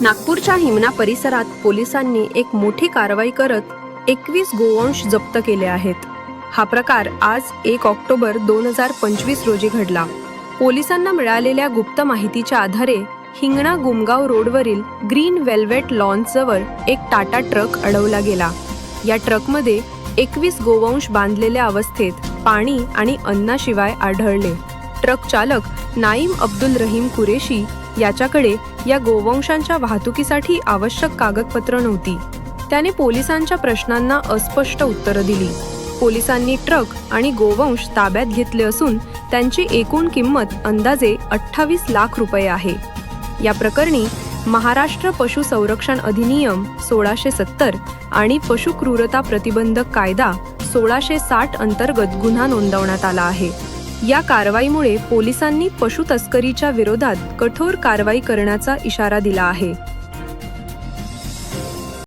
नागपूरच्या हिमना परिसरात पोलिसांनी एक मोठी कारवाई करत एकवीस गोवंश जप्त केले आहेत. हा प्रकार आज एक ऑक्टोबर दोन हजार पंचवीस रोजी घडला. पोलिसांना मिळालेल्या गुप्त माहितीच्या आधारे हिंगणा गुमगाव रोडवरील ग्रीन वेल्वेट लॉन्सजवळ एक टाटा ट्रक अडवला गेला. या ट्रकमध्ये एकवीस गोवंश बांधलेल्या अवस्थेत पाणी आणि अन्नाशिवाय आढळले. ट्रक चालक नाईम अब्दुल रहीम कुरेशी याच्याकडे या गोवंशांच्या वाहतुकीसाठी आवश्यक कागदपत्र नव्हती. त्याने पोलिसांच्या प्रश्नांना अस्पष्ट उत्तरं दिली. पोलिसांनी ट्रक आणि गोवंश ताब्यात घेतले असून त्यांची एकूण किंमत अंदाजे अठ्ठावीस लाख रुपये आहे. या प्रकरणी महाराष्ट्र पशु संरक्षण अधिनियम सोळाशे सत्तर आणि पशु क्रूरता प्रतिबंधक कायदा सोळाशे साठ अंतर्गत गुन्हा नोंदवण्यात आला आहे. या कारवाईमुळे पोलिसांनी पशु तस्करीच्या विरोधात कठोर कारवाई करण्याचा इशारा दिला आहे.